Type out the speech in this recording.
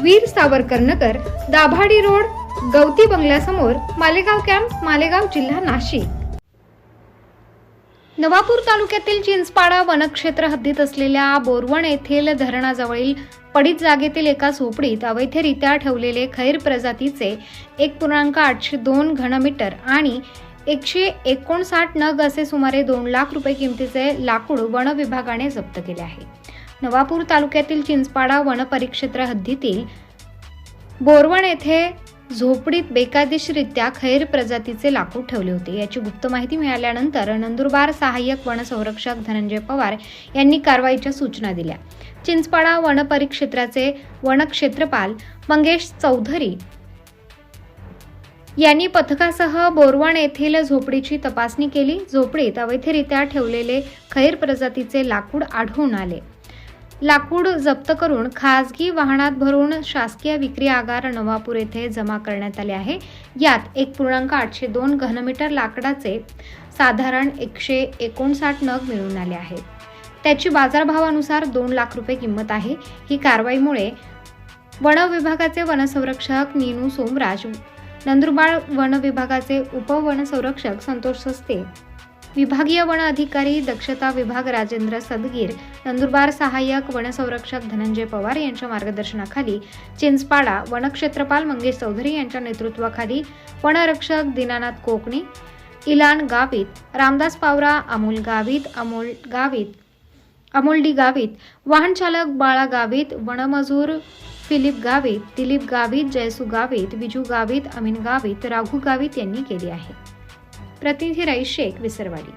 Veer Savarkar Nagar Dabhadi road गवती बंगल्यासमोर Malegaon camp Malegaon जिल्हा नाशिक. नवापूर तालुक्यातील चिंचपाडा वनक्षेत्र हद्दीत असलेल्या बोरवण येथील धरणाजवळील पडीत जागेतील एका झोपडीत अवैधरित्या ठेवलेले खैर प्रजातीचे एक पूर्णांक आठशे दोन घनमीटर आणि एकशे एकोणसाठ नग असे सुमारे दोन लाख रुपये किमतीचे लाकूड वन विभागाने जप्त केले आहे. नवापूर तालुक्यातील चिंचपाडा वन परिक्षेत्र हद्दीतील बोरवण येथे झोपडीत बेकायदेशीरित्या खैर प्रजातीचे लाकूड ठेवले होते. याची गुप्त माहिती मिळाल्यानंतर नंदुरबार सहाय्यक वनसंरक्षक धनंजय पवार यांनी कारवाईच्या सूचना दिल्या. चिंचपाडा वन परिक्षेत्राचे वनक्षेत्रपाल मंगेश चौधरी यांनी पथकासह बोरवण येथील झोपडीची तपासणी केली. झोपडीत अवैधरित्या ठेवलेले खैर प्रजातीचे लाकूड आढळून आले. लाकूड जप्त करून खासगी वाहनात भरून शासकीय विक्री आगार नवापूर येथे जमा करण्यात आले आहे. यात एक पूर्णांक आठशे दोन घनमीटर लाकडाचे साधारण एकशे एकोणसाठ नग मिळून आले आहेत. त्याची बाजारभावानुसार दोन लाख रुपये किंमत आहे. ही कारवाईमुळे वन विभागाचे वनसंरक्षक नीनू सोमराज नंदुरबार वन विभागाचे उपवनसंरक्षक संतोष सस्ते विभागीय वन अधिकारी दक्षता विभाग राजेंद्र सदगीर नंदुरबार सहाय्यक वनसंरक्षक धनंजय पवार यांच्या मार्गदर्शनाखाली चिंचपाडा वनक्षेत्रपाल मंगेश चौधरी यांच्या नेतृत्वाखाली वनरक्षक दीनानाथ कोकणी इलान गावित रामदास पावरा अमोल गावित अमोल गावित अमोलडी गावित वाहनचालक बाळा गावित वनमजूर फिलिप गावित दिलीप गावित जयसू गावित विजू गावित अमीन गावित राघू गावित यांनी केली आहे. प्रतिनिधी राई शेख विसरवाडी.